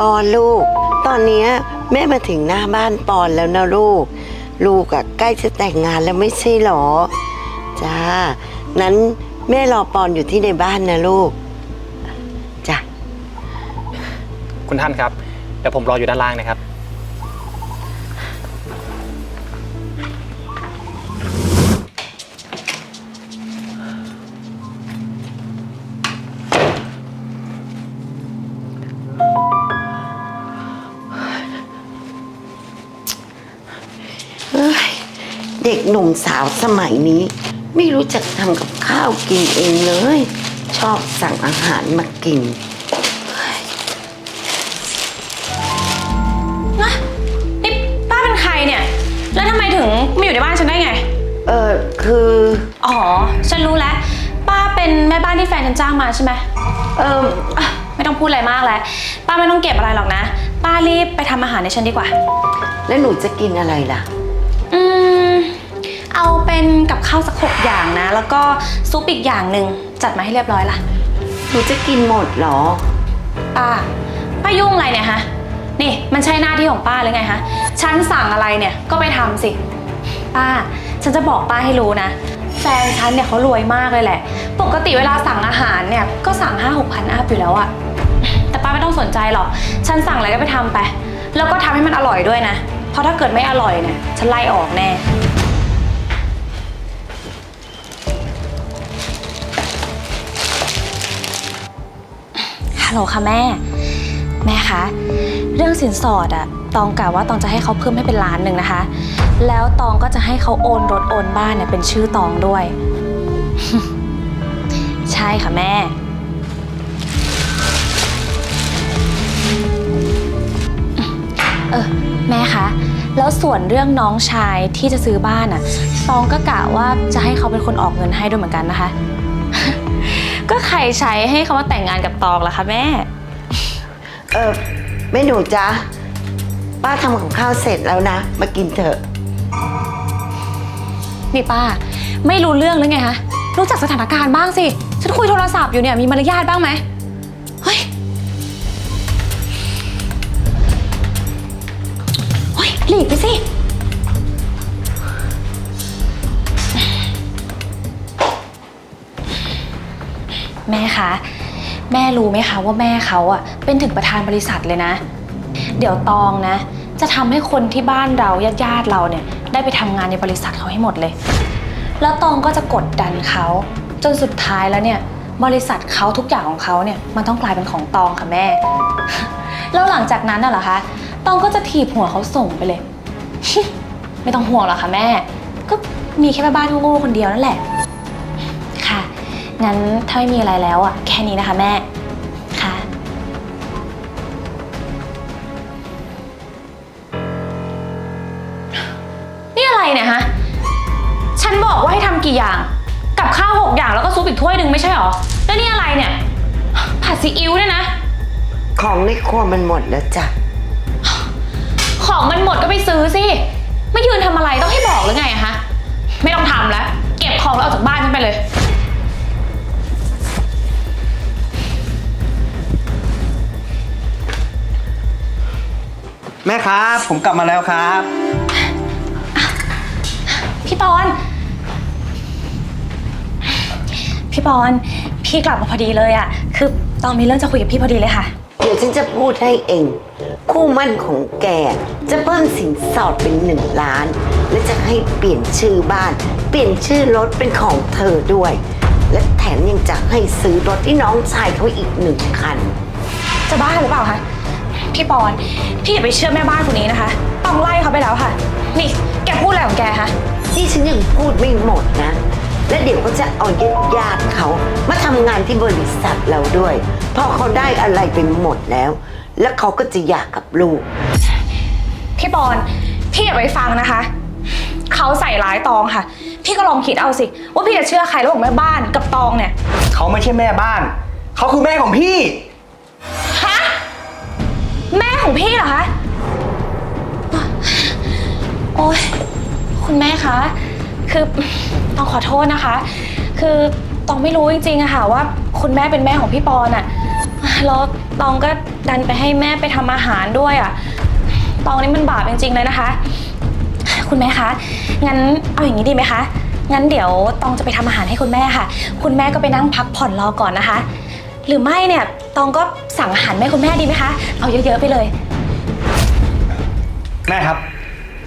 ปอนลูก ตอนนี้แม่มาถึงหน้าบ้านปอนแล้วนะลูก ลูกอะใกล้จะแต่งงานแล้วไม่ใช่หรอ จ้า นั้นแม่รอปอนอยู่ที่ในบ้านนะลูก จ้ะ คุณท่านครับ เดี๋ยวผมรออยู่ด้านล่างนะครับ ด็กหนุ่มสาวสมัยนี้ ไม่รู้จักทำกับข้าวกินเองเลย ชอบสั่งอาหารมากินนะนี่ป้าเป็นใครเนี่ย แล้วทำไมถึงมาอยู่ในบ้านฉันได้ไง เออคืออ๋อ ฉันรู้แล้ว ป้าเป็นแม่บ้านที่แฟนฉันจ้างมาใช่ไหมเอออะไม่ต้องพูดอะไรมากแล้ว ป้าไม่ต้องเก็บอะไรหรอกนะ ป้ารีบไปทำอาหารให้ฉันดีกว่า แล้วหนูจะกินอะไรล่ะอืม เอาเป็นกับข้าวสักหกอย่างนะ แล้วก็ซุปอีกอย่างหนึ่งจัดมาให้เรียบร้อยละหนูจะกินหมดเหรอ ป้าป้ายุ่งอะไรเนี่ยฮะ นี่มันใช่หน้าที่ของป้าหรือไงฮะ ฉันสั่งอะไรเนี่ยก็ไปทำสิ ป้า ฉันจะบอกป้าให้รู้นะ แฟนฉันเนี่ยเขารวยมากเลยแหละ ปกติเวลาสั่งอาหารเนี่ยก็สั่งห้าหกพันอัพอยู่แล้วอะแต่ป้าไม่ต้องสนใจหรอก ฉันสั่งอะไรก็ไปทำไป แล้วก็ทำให้มันอร่อยด้วยนะ เพราะถ้าเกิดไม่อร่อยเนี่ยฉันไล่ออกแน่ ฮัลโหลค่ะแม่ แม่คะ เรื่องสินสอดอะตองกะว่าตองจะให้เขาเพิ่มให้เป็นล้านหนึ่งนะคะ แล้วตองก็จะให้เขาโอนรถโอนบ้านเนี่ยเป็นชื่อตองด้วย ใช่ค่ะแม่ เออแม่คะ แล้วส่วนเรื่องน้องชายที่จะซื้อบ้านอะตองก็กะว่าจะให้เขาเป็นคนออกเงินให้ด้วยเหมือนกันนะคะ ก็ใครใช้ให้เขามาแต่งงานกับตองล่ะคะแม่ เออแม่หนูจ๊ะ ป้าทำกับข้าวเสร็จแล้วนะ มากินเถอะ นี่ป้า ไม่รู้เรื่องหรือไงฮะรู้จักสถานการณ์บ้างสิ ฉันคุยโทรศัพท์อยู่เนี่ยมีมารยาทบ้างไหมเฮ้ยเฮ้ยหลีกไปสิ แม่คะ แม่รู้ไหมคะว่าแม่เขาอะเป็นถึงประธานบริษัทเลยนะ เดี๋ยวตองนะ จะทำให้คนที่บ้านเราญาติๆเราเนี่ยได้ไปทำงานในบริษัทเขาให้หมดเลย แล้วตองก็จะกดดันเขาจนสุดท้ายแล้วเนี่ยบริษัทเขาทุกอย่างของเขาเนี่ยมันต้องกลายเป็นของตองค่ะแม่ แล้วหลังจากนั้นน่ะเหรอคะตองก็จะถีบหัวเขาส่งไปเลย ไม่ต้องห่วงหรอกค่ะแม่ ก็มีแค่แม่บ้านโง่ๆคนเดียวนั่นแหละ งั้นถ้าไม่มีอะไรแล้วอะ แค่นี้นะคะแม่ ค่ะ นี่อะไรเนี่ยฮะ ฉันบอกว่าให้ทำกี่อย่าง กับข้าวหกอย่างแล้วก็ซุปอีกถ้วยหนึ่งไม่ใช่หรอ แล้วนี่อะไรเนี่ย ผัดซีอิ๊วเนี่ยนะ ของในครัวมันหมดแล้วจ้ะ ของมันหมดก็ไปซื้อสิ ไม่ยืนทำอะไรต้องให้บอกหรือไงอะฮะ แม่ครับ ผมกลับมาแล้วครับ พี่ปอน พี่ปอน พี่กลับมาพอดีเลยอะคือตองมีเรื่องจะคุยกับพี่พอดีเลยค่ะ เดี๋ยวฉันจะพูดให้เอง คู่มั่นของแก จะเพิ่มสินสอดเป็นหนึ่งล้าน และจะให้เปลี่ยนชื่อบ้าน เปลี่ยนชื่อรถเป็นของเธอด้วย และแถมยังจะให้ซื้อรถที่น้องชายเขาอีกหนึ่งคัน จะบ้าหรือเปล่าคะ พี่ปอน พี่อย่าไปเชื่อแม่บ้านคนนี้นะคะ ต้องไล่เขาไปแล้วค่ะ นี่แกพูดอะไรของแกคะ นี่ฉันยังพูดไม่หมดนะ และเดี๋ยวก็จะเอาญาติญาติๆเขา มาทำงานที่บริษัทเราด้วยพอเขาได้อะไรไปหมดแล้ว แล้วเขาก็จะอยากกับลูก พี่ปอน พี่อย่าไปฟังนะคะ เขาใส่ร้ายตองค่ะ พี่ก็ลองคิดเอาสิ ว่าพี่จะเชื่อใครระหว่างแม่บ้านกับตองเนี่ย เขาไม่ใช่แม่บ้าน เขาคือแม่ของพี่ฮะแม่ ของพี่เหรอคะ โอ้ยคุณแม่คะ คือต้องขอโทษนะคะ คือตองไม่รู้จริงๆอะค่ะว่าคุณแม่เป็นแม่ของพี่ปอนอะแล้วตองก็ดันไปให้แม่ไปทำอาหารด้วยอะตองนี่มันบาปจริงๆเลยนะคะ คุณแม่คะ งั้นเอาอย่างนี้ดีไหมคะ งั้นเดี๋ยวตองจะไปทำอาหารให้คุณแม่ค่ะ คุณแม่ก็ไปนั่งพักผ่อนรอก่อนนะคะ หรือไม่เนี่ยตองก็สั่งอาหารแม่คุณแม่ดีไหมคะ เอาเยอะๆไปเลย แม่ครับ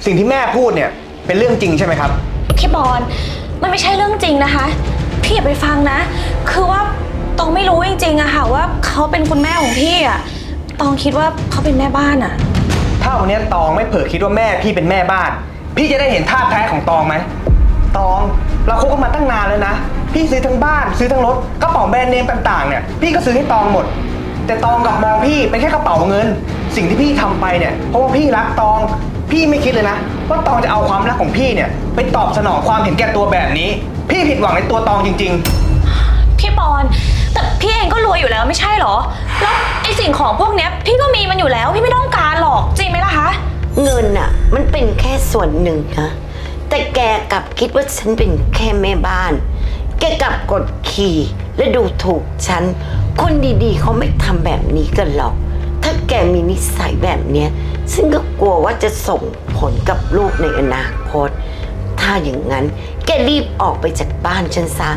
สิ่งที่แม่พูดเนี่ยเป็นเรื่องจริงใช่ไหมครับ พี่บอลมันไม่ใช่เรื่องจริงนะคะ พี่อย่าไปฟังนะ คือว่าตองไม่รู้จริงๆอะค่ะ ว่าเขาเป็นคุณแม่ของพี่อะตองคิดว่าเขาเป็นแม่บ้านอะถ้าวันนี้ตองไม่เผลอคิดว่าแม่พี่เป็นแม่บ้าน พี่จะได้เห็นท่าแท้ของตองไหมตองเราคบกันมาตั้งนานแล้วนะ พี่ซื้อทั้งบ้าน ซื้อทั้งรถกระเป๋าแบรนด์เนมต่างๆเนี่ยพี่ก็ซื้อให้ตองหมด แต่ตองกลับมองพี่เป็นแค่กระเป๋าเงิน สิ่งที่พี่ทำไปเนี่ยเพราะว่าพี่รักตอง พี่ไม่คิดเลยนะว่าตองจะเอาความรักของพี่เนี่ยไปตอบสนองความเห็นแก่ตัวแบบนี้ พี่ผิดหวังในตัวตองจริง ๆ พี่บอลแต่พี่เองก็รวยอยู่แล้วไม่ใช่เหรอ แล้วไอสิ่งของพวกเนี้ยพี่ก็มีมันอยู่แล้วพี่ไม่ต้องการหรอกจริงไหมล่ะคะ เงินอะมันเป็นแค่ส่วนหนึ่งนะ แต่แกกลับคิดว่าฉันเป็นแค่แม่บ้าน แกกลับกดขี่และดูถูกฉัน คนดีๆ เขาไม่ทำแบบนี้กันหรอก ถ้าแกมีนิสัยแบบเนี้ยซึ่งก็กลัวว่าจะส่งผลกับลูกในอนาคต ถ้าอย่างนั้น แกรีบออกไปจากบ้านฉันซะ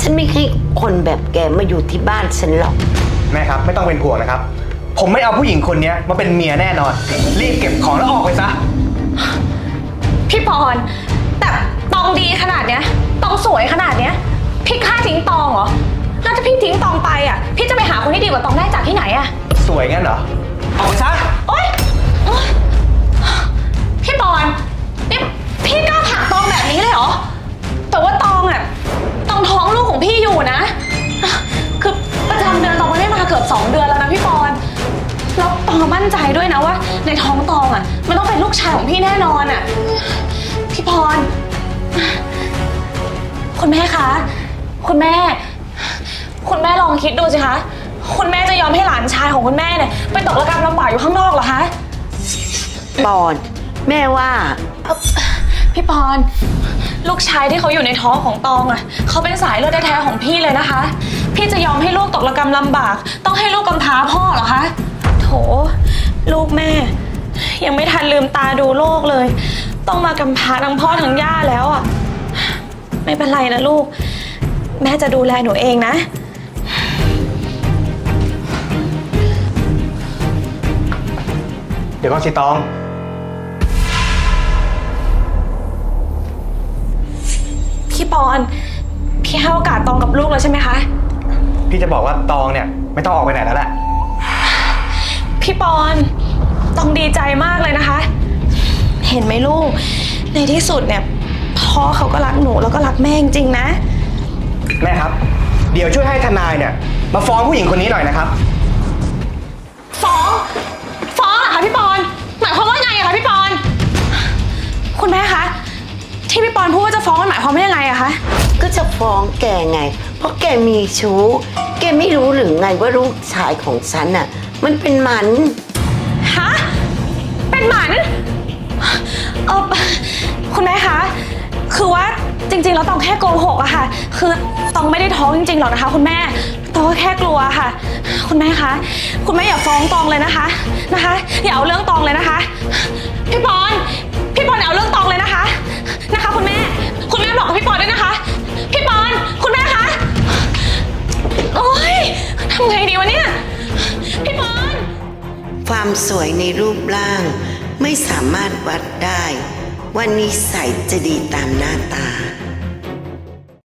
ฉันไม่ให้คนแบบแกมาอยู่ที่บ้านฉันหรอก แม่ครับไม่ต้องเป็นห่วงนะครับ ผมไม่เอาผู้หญิงคนนี้มาเป็นเมียแน่นอน รีบเก็บของแล้วออกไปซะ พี่ปอน แต่ตองดีขนาดเนี้ยตองสวยขนาดเนี้ย พี่ฆ่าทิ้งตองเหรอ แล้วถ้าพี่ทิ้งตองไปอะ พี่จะไปหาคนที่ดีกว่าตองได้จากที่ไหนอะ สวยงั้นเหรอออกไปซะ โอ๊ยโอ๊ยพี่ปอนนี่พี่กล้าผลักตองแบบนี้เลยเหรอ แต่ว่าตองอะ ตองท้องลูกของพี่อยู่นะ คือประจำเดือนตองไม่ได้มาเกือบสองเดือนแล้วนะพี่ปอนแล้วตองมั่นใจด้วยนะว่า ในท้องตองอะ มันต้องเป็นลูกชายของพี่แน่นอนอะ พี่พร คุณแม่คะ คุณแม่ คุณแม่ลองคิดดูสิคะ คุณแม่จะยอมให้หลานชายของคุณแม่เนี่ยไปตกระกำลำบากอยู่ข้างนอกเหรอคะ ปอน แม่ว่าเอ่อพี่ปอน ลูกชายที่เขาอยู่ในท้องของตองอะเขาเป็นสายเลือดแท้ๆของพี่เลยนะคะ พี่จะยอมให้ลูกตกระกำลำบาก ต้องให้ลูกกำพร้าพ่อเหรอคะ โถ ลูกแม่ ยังไม่ทันลืมตาดูโลกเลย ต้องมากำพร้าทั้งพ่อทั้งย่าแล้วอะ ไม่เป็นไรนะลูก แม่จะดูแลหนูเองนะ เดี๋ยวก่อนสิตอง พี่ปอน พี่ให้โอกาสตองกับลูกแล้วใช่ไหมคะ พี่จะบอกว่าตองเนี่ยไม่ต้องออกไปไหนแล้วแหละ พี่ปอนต้องดีใจมากเลยนะคะ เห็นไหมลูก ในที่สุดเนี่ยพ่อเขาก็รักหนูแล้วก็รักแม่จริงๆนะ แม่ครับ เดี๋ยวช่วยให้ทนายเนี่ย มาฟ้องผู้หญิงคนนี้หน่อยนะครับ ฟ้อง ฟ้องเหรอคะพี่ปอนหมายความว่าไงอะคะพี่ปอน คุณแม่คะ ที่พี่ปอนพูดว่าจะฟ้องมันหมายความว่ายังไงอะคะ ก็จะฟ้องแกไง เพราะแกมีชู้ แกไม่รู้หรือไงว่าลูกชายของฉันน่ะ มันเป็นหมัน ฮะ เป็นหมัน จริง ๆ แล้วตองแค่โกหกอะค่ะ คือตองไม่ได้ท้องจริงๆหรอกนะคะ คุณแม่ตองก็แค่กลัวค่ะ คุณแม่คะคุณแม่อย่าฟ้องตองเลยนะคะนะคะอย่าเอาเรื่องตองเลยนะคะพี่ปอนพี่ปอนอย่าเอาเรื่องตองเลยนะคะนะคะ คุณแม่ คุณแม่บอกกับพี่ปอนด้วยนะคะ พี่ปอนคุณแม่คะโอ๊ยทำไงดีวะเนี่ยพี่ปอน ความสวยในรูปร่าง ไม่สามารถวัดได้ ว่านิสัยจะดีตามหน้าตา